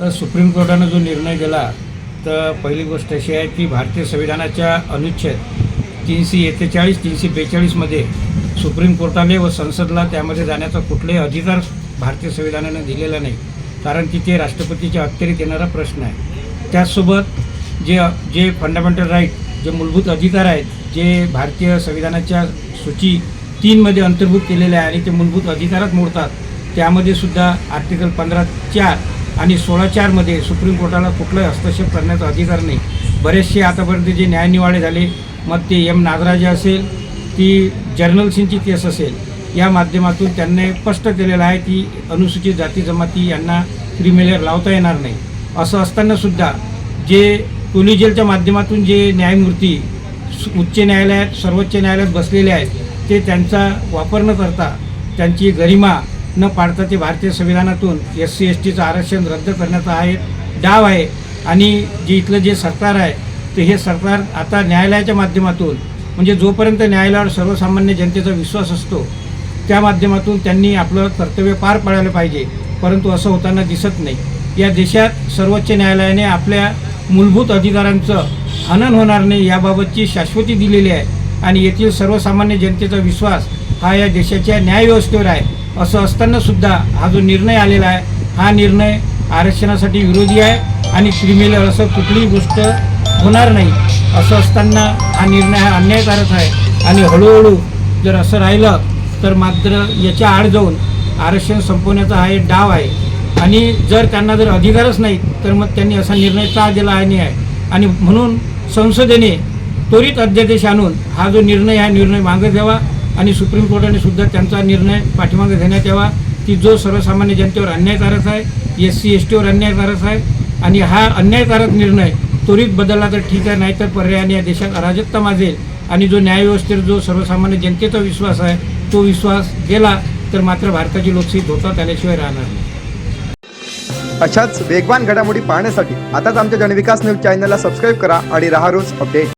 तर सुप्रीम कोर्टानं जो निर्णय दिला तर पहिली गोष्ट अशी आहे की भारतीय संविधानाच्या अनुच्छेद तीनशे एक्केचाळीस तीनशे बेचाळीसमध्ये सुप्रीम कोर्टाने व संसदला त्यामध्ये जाण्याचा कुठलाही अधिकार भारतीय संविधानानं दिलेला नाही. कारण की ते राष्ट्रपतीच्या अखत्यारीत येणारा प्रश्न आहे. त्याचसोबत जे जे फंडामेंटल राईट जे मूलभूत अधिकार आहेत जे भारतीय संविधानाच्या सूची तीनमध्ये अंतर्भूत केलेले आहे आणि ते मूलभूत अधिकारात मोडतात त्यामध्ये सुद्धा आर्टिकल पंधरा चार आणि सोळा चारमध्ये सुप्रीम कोर्टाला कुठलाही हस्तक्षेप करण्याचा अधिकार नाही. बरेचसे आतापर्यंत जे न्यायनिवाडे झाले मग ते एम नागराजे असेल ती जर्नल सिंगची केस असेल या माध्यमातून त्यांनी स्पष्ट केलेलं आहे की अनुसूचित जाती जमाती यांना क्रिमिनल लावता येणार नाही. असं असतानासुद्धा जे जे जेलच्या माध्यमातून जे न्यायमूर्ती उच्च न्यायालयात सर्वोच्च न्यायालयात बसलेले आहेत ते त्यांचा वापर न करता त्यांची गरिमा न पाडता ते भारतीय संविधानातून एस सी एस टीचं आरक्षण रद्द करण्याचा हा एक डाव आहे. आणि जे इथलं जे सरकार आहे ते हे सरकार आता न्यायालयाच्या माध्यमातून म्हणजे जोपर्यंत न्यायालयावर सर्वसामान्य जनतेचा विश्वास असतो त्या माध्यमातून त्यांनी आपलं कर्तव्य पार पाडायला पाहिजे. परंतु असं होताना दिसत नाही. या देशात सर्वोच्च न्यायालयाने आपल्या मूलभूत अधिकारांचं हनन होणार नाही याबाबतची शाश्वती दिलेली आहे. आणि येथील सर्वसामान्य जनतेचा विश्वास हा या देशाच्या न्यायव्यवस्थेवर आहे. असं असताना सुद्धा हा जो निर्णय आलेला आहे हा निर्णय आरक्षणासाठी विरोधी आहे आणि क्रिमिनल असं कुठलीही गोष्ट होणार नाही. असं असताना हा निर्णय हा अन्यायकारक आहे. आणि हळूहळू जर असं राहिलं तर मात्र याच्या आड जाऊन आरक्षण संपवण्याचा हा एक डाव आहे. आणि जर त्यांना जर अधिकारच नाही तर मग त्यांनी असा निर्णय का दिला आहे आहे? आणि म्हणून संसदेने त्वरित अध्यादेश आणून हा जो निर्णय हा निर्णय मागे घ्यावा आणि सुप्रीम कोर्टाने सुद्धा त्यांचा निर्णय पाठीमागे घेण्यात यावा. की जो सर्वसामान्य जनतेवर अन्यायकारक आहे एस सी एस टीवर अन्यायकारक आहे आणि हा अन्यायकारक निर्णय त्वरित बदलला तर ठीक आहे नाहीतर पर्यायाने या देशात अराजकता माजेल. आणि जो न्यायव्यवस्थेवर जो सर्वसामान्य जनतेचा विश्वास आहे तो विश्वास गेला तर मात्र भारताची लोकशाही धोका त्याच्याशिवाय राहणार नाही. अशाच वेगवान घडामोडी पाहण्यासाठी आताच आमच्या जनविकास न्यूज चॅनलला सबस्क्राईब करा आणि राहा रोज अपडेट.